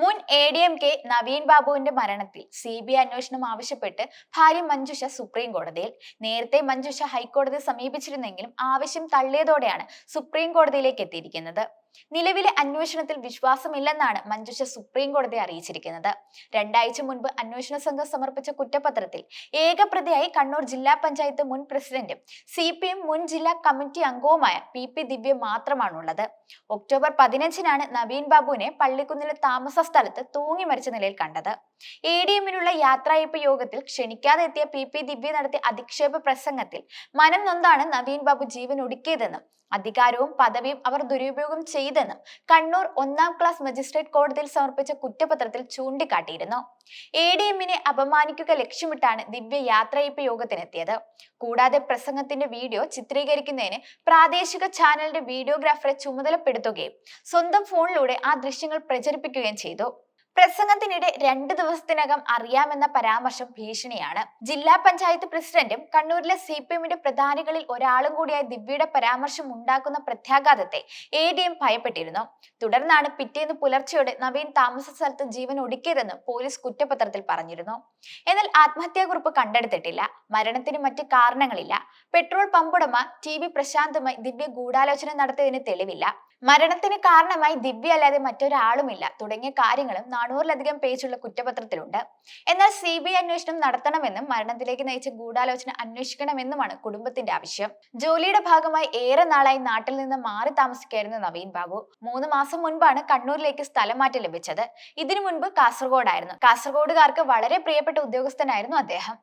മുൻ A D M K Naveen ബാബുവിന്റെ മരണത്തിൽ സി ബി ഐ അന്വേഷണം ആവശ്യപ്പെട്ട് ഭാര്യ മഞ്ജുഷ സുപ്രീം കോടതിയിൽ. നേരത്തെ മഞ്ജുഷ ഹൈക്കോടതിയെ സമീപിച്ചിരുന്നെങ്കിലും ആവശ്യം തള്ളിയതോടെയാണ് സുപ്രീം കോടതിയിലേക്ക് എത്തിയിരിക്കുന്നത്. നിലവിലെ അന്വേഷണത്തിൽ വിശ്വാസമില്ലെന്നാണ് മഞ്ജുഷ സുപ്രീം കോടതിയെ അറിയിച്ചിരിക്കുന്നത്. രണ്ടാഴ്ച മുൻപ് അന്വേഷണ സംഘം സമർപ്പിച്ച കുറ്റപത്രത്തിൽ ഏകപ്രതിയായി കണ്ണൂർ ജില്ലാ പഞ്ചായത്ത് മുൻ പ്രസിഡന്റും സി പി എം മുൻ ജില്ലാ കമ്മിറ്റി അംഗവുമായ പി പി ദിവ്യ മാത്രമാണുള്ളത്. ഒക്ടോബർ പതിനഞ്ചിനാണ് നവീൻ ബാബുവിനെ പള്ളിക്കുന്നിലെ താമസ സ്ഥലത്ത് തൂങ്ങി മരിച്ച നിലയിൽ കണ്ടത്. എ ഡി എമ്മിനുള്ള യാത്രായപ്പ് യോഗത്തിൽ ക്ഷണിക്കാതെ എത്തിയ പി പി ദിവ്യ നടത്തിയ അധിക്ഷേപ പ്രസംഗത്തിൽ മനം നൊന്താണ് നവീൻ ബാബു ജീവൻ ഒടുക്കിയതെന്നും അധികാരവും പദവിയും അവർ ദുരുപയോഗം ചെയ്തെന്ന് കണ്ണൂർ ഒന്നാം ക്ലാസ് മജിസ്ട്രേറ്റ് കോടതിയിൽ സമർപ്പിച്ച കുറ്റപത്രത്തിൽ ചൂണ്ടിക്കാട്ടിയിരുന്നു. എ ഡി എമ്മിനെ അപമാനിക്കുക ലക്ഷ്യമിട്ടാണ് ദിവ്യ യാത്രയപ്പ് യോഗത്തിനെത്തിയത്. കൂടാതെ പ്രസംഗത്തിന്റെ വീഡിയോ ചിത്രീകരിക്കുന്നതിന് പ്രാദേശിക ചാനലിന്റെ വീഡിയോഗ്രാഫറെ ചുമതലപ്പെടുത്തുകയും സ്വന്തം ഫോണിലൂടെ ആ ദൃശ്യങ്ങൾ പ്രചരിപ്പിക്കുകയും ചെയ്തു. പ്രസംഗത്തിനിടെ രണ്ട് ദിവസത്തിനകം അറിയാമെന്ന പരാമർശം ഭീഷണിയാണ്. ജില്ലാ പഞ്ചായത്ത് പ്രസിഡന്റും കണ്ണൂരിലെ സി പി എമ്മിന്റെ പ്രധാനികളിൽ ഒരാളും കൂടിയായ ദിവ്യയുടെ പരാമർശം ഉണ്ടാക്കുന്ന പ്രത്യാഘാതത്തെ എ ഡി എം ഭയപ്പെട്ടിരുന്നു. തുടർന്നാണ് പിറ്റേന്ന് പുലർച്ചെയോടെ നവീൻ താമസ സ്ഥലത്ത് ജീവൻ ഒടുക്കിയതെന്ന് പോലീസ് കുറ്റപത്രത്തിൽ പറഞ്ഞിരുന്നു. എന്നാൽ ആത്മഹത്യാക്കുറിപ്പ് കണ്ടെടുത്തിട്ടില്ല. മരണത്തിന് മറ്റ് കാരണങ്ങളില്ല. പെട്രോൾ പമ്പുടമ ടി വി പ്രശാന്തുമായി ദിവ്യ ഗൂഢാലോചന നടത്തിയതിന് തെളിവില്ല. മരണത്തിന് കാരണമായി ദിവ്യ അല്ലാതെ മറ്റൊരാളുമില്ല. തുടങ്ങിയ കാര്യങ്ങളും നാനൂറിലധികം പേജുള്ള കുറ്റപത്രത്തിലുണ്ട്. എന്നാൽ സി ബി ഐ അന്വേഷണം നടത്തണമെന്നും മരണത്തിലേക്ക് നയിച്ച ഗൂഢാലോചന അന്വേഷിക്കണമെന്നുമാണ് കുടുംബത്തിന്റെ ആവശ്യം. ജോലിയുടെ ഭാഗമായി ഏറെ നാളായി നാട്ടിൽ നിന്ന് മാറി താമസിക്കായിരുന്നു നവീൻ ബാബു. മൂന്ന് മാസം മുൻപാണ് കണ്ണൂരിലേക്ക് സ്ഥലം മാറ്റം ലഭിച്ചത്. ഇതിനു മുൻപ് കാസർഗോഡായിരുന്നു. കാസർഗോഡുകാർക്ക് വളരെ പ്രിയപ്പെട്ട ഉദ്യോഗസ്ഥനായിരുന്നു അദ്ദേഹം.